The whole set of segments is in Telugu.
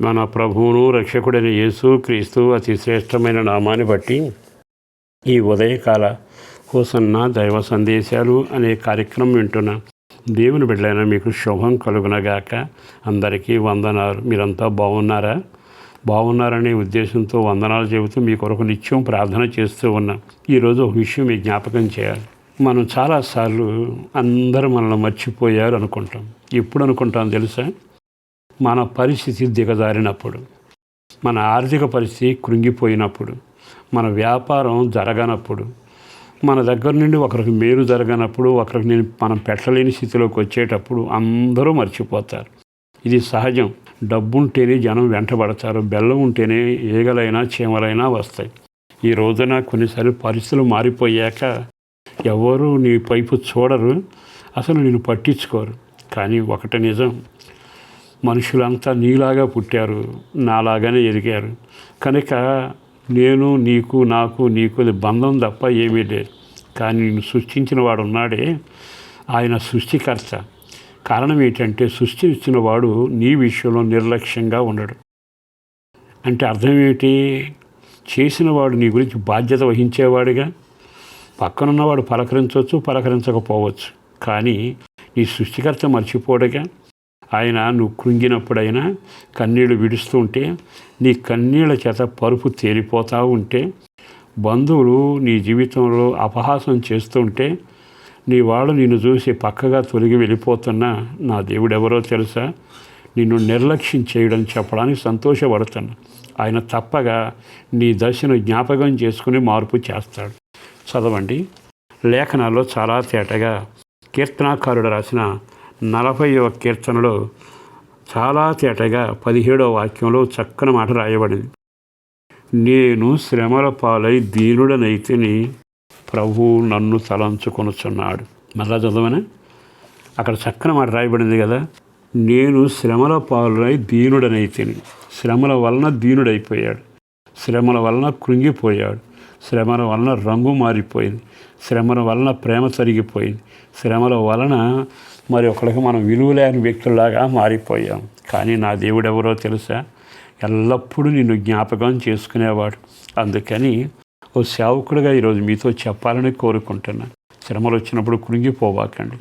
మన ప్రభువును రక్షకుడైన యేసు క్రీస్తు అతి శ్రేష్టమైన నామాన్ని బట్టి ఈ ఉదయకాల హోసన్న దైవ సందేశాలు అనే కార్యక్రమం వింటున్న దేవుని బిడ్డలైన మీకు శుభం కలుగునగాక అందరికీ వందనాలు. మీరంతా బాగున్నారా? బాగున్నారనే ఉద్దేశంతో వందనాలు చెబుతూ మీ కొరకు నిత్యం ప్రార్థన చేస్తూ ఉన్నాం. ఈరోజు ఒక విషయం మీ జ్ఞాపకం చేయాలి. మనం చాలాసార్లు అందరూ మనల్ని మర్చిపోయారు అనుకుంటాం. ఎప్పుడు అనుకుంటాం తెలుసా? మన పరిస్థితి దిగజారినప్పుడు మన ఆర్థిక పరిస్థితి కృంగిపోయినప్పుడు మన వ్యాపారం జరగనప్పుడు మన దగ్గర నుండి ఒకరికి మేలు జరగనప్పుడు ఒకరికి నేను మనం పెట్టలేని స్థితిలోకి వచ్చేటప్పుడు అందరూ మర్చిపోతారు. ఇది సహజం. డబ్బు ఉంటేనే జనం వెంటబడతారు. బెల్లం ఉంటేనే ఈగలైనా చీమలైనా వస్తాయి. ఈ రోజున కొన్నిసార్లు పరిస్థితులు మారిపోయాక ఎవరు నీ పైపు చూడరు. అసలు నేను పట్టించుకోరు. కానీ ఒకటి నిజం. మనుషులంతా నీలాగా పుట్టారు నాలాగానే ఎదిగారు. కనుక నేను నీకు నాకు నీకు బంధం తప్ప ఏమీ లేదు. కానీ నేను సృష్టించిన వాడు ఉన్నాడే ఆయన సృష్టికర్త. కారణం ఏంటంటే సృష్టి ఇచ్చిన వాడు నీ విషయంలో నిర్లక్ష్యంగా ఉండడు. అంటే అర్థం ఏమిటి? చేసిన వాడు నీ గురించి బాధ్యత వహించేవాడిగా. పక్కనున్నవాడు పలకరించవచ్చు పలకరించకపోవచ్చు. కానీ నీ సృష్టికర్త మర్చిపోడుగా. ఆయన నువ్వు కృంగినప్పుడైనా కన్నీళ్ళు విడుస్తూ ఉంటే నీ కన్నీళ్ళ చేత పరుపు తేలిపోతూ ఉంటే బంధువులు నీ జీవితంలో అపహాసం చేస్తూ ఉంటే నీ వాళ్ళు నిన్ను చూసి పక్కగా తొలగి వెళ్ళిపోతున్న నా దేవుడెవరో తెలుసా? నిన్ను నిర్లక్ష్యం చేయడం చెప్పడానికి సంతోషపడుతున్నా. ఆయన తప్పగా నీ దశను జ్ఞాపకం చేసుకుని మార్పు చేస్తాడు. చదవండి. లేఖనాల్లో చాలా తేటగా కీర్తనాకారుడు రాసిన నలభైవ కీర్తనలో చాలా తేటగా పదిహేడవ వాక్యంలో చక్కని మాట రాయబడింది. నేను శ్రమల పాలై దీనుడనైతిని ప్రభు నన్ను తలంచుకొనుచున్నాడు. మళ్ళా చదవనే అక్కడ చక్కని మాట రాయబడింది కదా. నేను శ్రమల పాలై దీనుడనైతిని శ్రమల వలన దీనుడైపోయాడు శ్రమల వలన కృంగిపోయాడు శ్రమల వలన రంగు మారిపోయింది శ్రమల వలన ప్రేమ తరిగిపోయింది శ్రమల వలన మరి ఒకరికి మనం విలువలేని వ్యక్తుల్లాగా మారిపోయాం. కానీ నా దేవుడు ఎవరో తెలుసా? ఎల్లప్పుడూ నిన్ను జ్ఞాపకం చేసుకునేవాడు. అందుకని ఓ సేవకుడిగా ఈరోజు మీతో చెప్పాలని కోరుకుంటున్నాను శ్రమలు వచ్చినప్పుడు కృంగిపోవాకండి.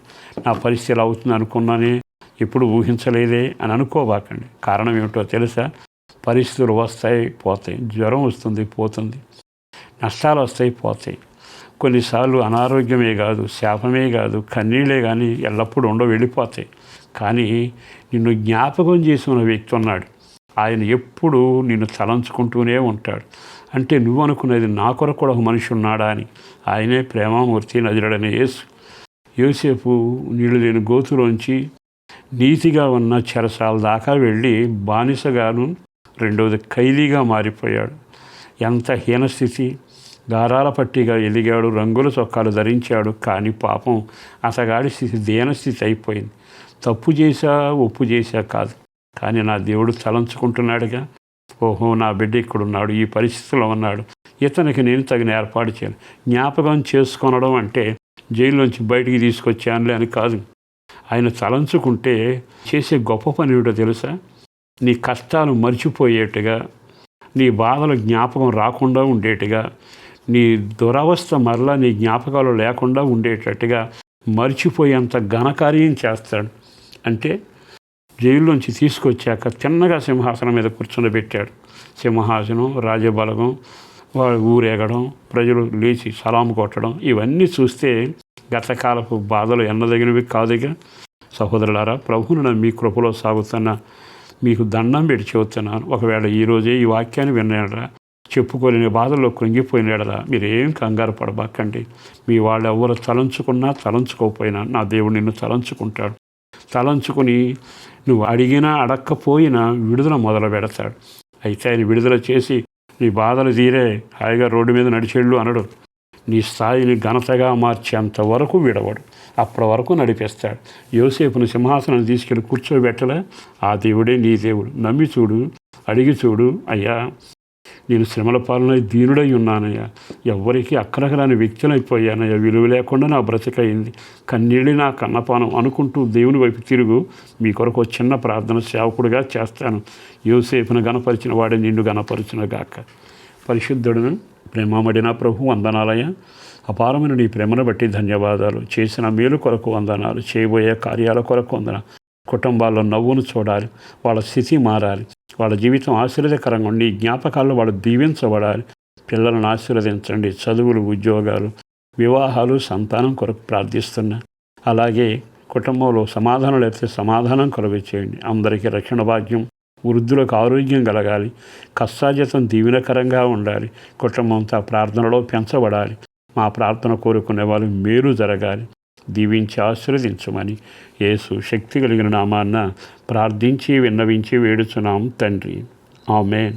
నా పరిస్థితి ఎలా అవుతుంది అనుకున్నానే ఎప్పుడు ఊహించలేదే అని అనుకోవాకండి. కారణం ఏమిటో తెలుసా? పరిస్థితులు వస్తాయి పోతాయి. జ్వరం వస్తుంది పోతుంది. నష్టాలు వస్తాయి పోతాయి. కొన్నిసార్లు అనారోగ్యమే కాదు శాపమే కాదు కన్నీళ్ళే కానీ ఎల్లప్పుడూ ఉండ వెళ్ళిపోతాయి. కానీ నిన్ను జ్ఞాపకం చేసిన వ్యక్తి ఉన్నాడు. ఆయన ఎప్పుడు నిన్ను తలంచుకుంటూనే ఉంటాడు. అంటే నువ్వు అనుకునేది నా కొరకు కూడా ఒక మనిషి ఉన్నాడా అని. ఆయనే ప్రేమామూర్తి నజరడని యేసు. యోసేపు నీళ్ళు లేని గోతులోంచి నీతిగా ఉన్న చెరసాల దాకా వెళ్ళి బానిసగాను రెండవది ఖైదీగా మారిపోయాడు. ఎంత హీనస్థితి దారాల పట్టిగా ఎదిగాడు రంగుల చొక్కాలు ధరించాడు కానీ పాపం అతగాడి స్థితి దీనస్థితి అయిపోయింది. తప్పు చేశా ఒప్పు చేశా కాదు కానీ నా దేవుడు తలంచుకుంటున్నాడుగా. ఓహో నా బిడ్డ ఇక్కడున్నాడు ఈ పరిస్థితిలో ఉన్నాడు. ఇతనికి నేను తగిన ఏర్పాటు చేయాలి. జ్ఞాపకం చేసుకొనడం అంటే జైల్లోంచి బయటికి తీసుకొచ్చానులే అని కాదు. ఆయన తలంచుకుంటే చేసే గొప్ప పని ఏమిటో తెలుసా? నీ కష్టాలు మర్చిపోయేట్టుగా నీ బాధలు జ్ఞాపకం రాకుండా ఉండేట్టుగా నీ దురవస్థ మరలా నీ జ్ఞాపకాలు లేకుండా ఉండేటట్టుగా మర్చిపోయేంత ఘనకార్యం చేస్తాడు. అంటే జైల్లోంచి తీసుకొచ్చాక చిన్నగా సింహాసనం మీద కూర్చొని సింహాసనం రాజబలగం వాళ్ళు ఊరేగడం ప్రజలు లేచి సలాం కొట్టడం ఇవన్నీ చూస్తే గతకాలపు బాధలు ఎన్నదగినవి కాదుగా. సహోదరులారా ప్రభువును మీ కృపలో సాగుతున్న మీకు దండం పెట్టి చెబుతున్నాను. ఒకవేళ ఈరోజే ఈ వాక్యాన్ని విన్నాడరా చెప్పుకోలేని బాధల్లో కృంగిపోయినాడరా మీరేం కంగారు పడబాకండి. మీ వాళ్ళు ఎవరు తలంచుకున్నా తలంచుకోకపోయినా నా దేవుడు నిన్ను తలంచుకుంటాడు. తలంచుకుని నువ్వు అడిగినా అడక్కపోయినా విడుదల మొదలు పెడతాడు. అయితే ఆయన విడుదల చేసి నీ బాధలు తీరే హాయిగా రోడ్డు మీద నడిచేళ్ళు అనడు. నీ స్థాయిని ఘనతగా మార్చేంత వరకు విడవడు. అప్పటి వరకు నడిపేస్తాడు. యోసేపును సింహాసనం తీసుకెళ్ళి కూర్చోబెట్టలే. ఆ దేవుడే నీ దేవుడు. నమ్మి చూడు అడిగి చూడు అయ్యా. నేను శ్రమల పాలన దీనుడై ఉన్నానయ్యా. ఎవ్వరికీ అక్కరకరాని వ్యక్తులైపోయానయ్యా. విలువ లేకుండా నా బ్రతికయింది. కన్నీళ్ళి నా కన్నపానం అనుకుంటూ దేవుని వైపు తిరుగు. మీ కొరకు ఒక చిన్న ప్రార్థన సేవకుడిగా చేస్తాను. యోసేపును గణపరిచిన వాడే నిన్ను గణపరిచిన గాక. పరిశుద్ధుడును ప్రేమమడిన ప్రభు వందనాలయ అపారమైన నీ ప్రేమను బట్టి ధన్యవాదాలు. చేసిన మేలు కొరకు వందనాలు. చేయబోయే కార్యాల కొరకు వందనాలు. కుటుంబాల్లో నవ్వును చూడాలి వాళ్ళ స్థితి మారాలి వాళ్ళ జీవితం ఆశీర్వదకరంగా ఉండి జ్ఞాపకాల్లో వాళ్ళు దీవించబడాలి. పిల్లలను ఆశీర్వదించండి చదువులు ఉద్యోగాలు వివాహాలు సంతానం కొరకు ప్రార్థిస్తున్నా. అలాగే కుటుంబంలో సమాధానం లేకపోతే సమాధానం కొరకు చేయండి. అందరికీ రక్షణ భాగ్యం వృద్ధులకు ఆరోగ్యం కలగాలి. కష్టాజతం దీవెనకరంగా ఉండాలి. కుటుంబంతో ప్రార్థనలో పెంచబడాలి. మా ప్రార్థన కోరుకునే వాళ్ళు మేలు జరగాలి. దీవించి ఆశీర్వదించమని యేసు శక్తి కలిగిన నామాన్న ప్రార్థించి విన్నవించి వేడుచున్నాం తండ్రి. ఆమెన్.